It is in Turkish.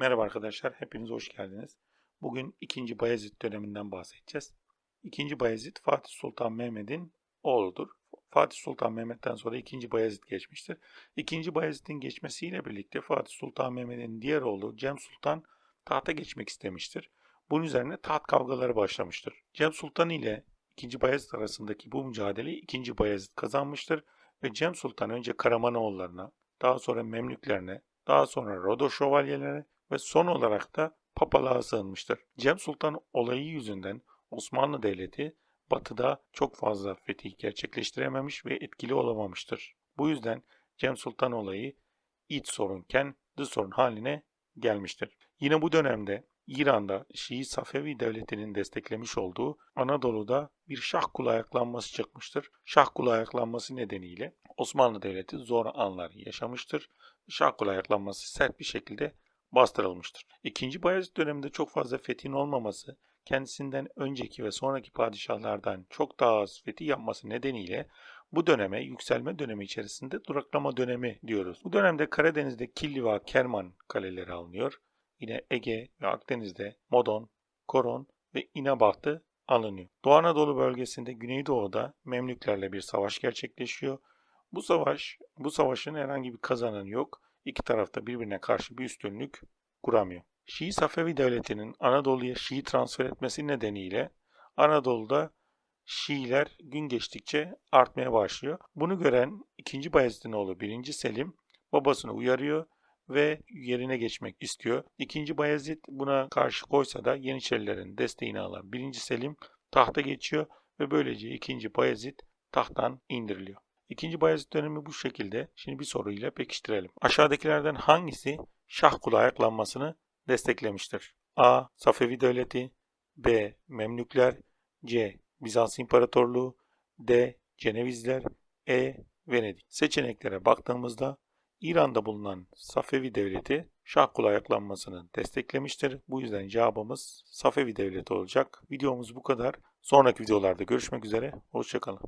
Merhaba arkadaşlar, hepiniz hoş geldiniz. Bugün 2. Bayezid döneminden bahsedeceğiz. 2. Bayezid Fatih Sultan Mehmet'in oğludur. Fatih Sultan Mehmet'ten sonra 2. Bayezid geçmiştir. 2. Bayezid'in geçmesiyle birlikte Fatih Sultan Mehmet'in diğer oğlu Cem Sultan tahta geçmek istemiştir. Bunun üzerine taht kavgaları başlamıştır. Cem Sultan ile 2. Bayezid arasındaki bu mücadeleyi 2. Bayezid kazanmıştır ve Cem Sultan önce Karamanoğullarına, daha sonra Memlüklerine, daha sonra Rodo şövalyelerine ve son olarak da papalığa sığınmıştır. Cem Sultan olayı yüzünden Osmanlı Devleti batıda çok fazla fetih gerçekleştirememiş ve etkili olamamıştır. Bu yüzden Cem Sultan olayı iç sorunken dış sorun haline gelmiştir. Yine bu dönemde İran'da Şii Safevi Devleti'nin desteklemiş olduğu Anadolu'da bir şah kulu ayaklanması çıkmıştır. Şah kulu ayaklanması nedeniyle Osmanlı Devleti zor anlar yaşamıştır. Şah kulu ayaklanması sert bir şekilde bastırılmıştır. İkinci Bayezid döneminde çok fazla fethin olmaması, kendisinden önceki ve sonraki padişahlardan çok daha az fetih yapması nedeniyle bu döneme yükselme dönemi içerisinde duraklama dönemi diyoruz. Bu dönemde Karadeniz'de Killi ve Kerman kaleleri alınıyor. Yine Ege ve Akdeniz'de Modon, Koron ve İnebahtı alınıyor. Doğu Anadolu bölgesinde Güneydoğu'da Memlüklerle bir savaş gerçekleşiyor. Bu savaş, bu savaşın herhangi bir kazananı yok. İki tarafta birbirine karşı bir üstünlük kuramıyor. Şii Safevi Devleti'nin Anadolu'ya Şii transfer etmesi nedeniyle Anadolu'da Şiiler gün geçtikçe artmaya başlıyor. Bunu gören 2. Bayezid'in oğlu 1. Selim babasını uyarıyor ve yerine geçmek istiyor. 2. Bayezid buna karşı koysa da Yeniçerilerin desteğini alan 1. Selim tahta geçiyor ve böylece 2. Bayezid tahttan indiriliyor. İkinci Bayezid dönemi bu şekilde. Şimdi bir soruyla pekiştirelim. Aşağıdakilerden hangisi Şah kulu ayaklanmasını desteklemiştir? A. Safevi Devleti B. Memlükler C. Bizans İmparatorluğu D. Cenevizler E. Venedik. Seçeneklere baktığımızda İran'da bulunan Safevi Devleti Şah kulu ayaklanmasını desteklemiştir. Bu yüzden cevabımız Safevi Devleti olacak. Videomuz bu kadar. Sonraki videolarda görüşmek üzere. Hoşçakalın.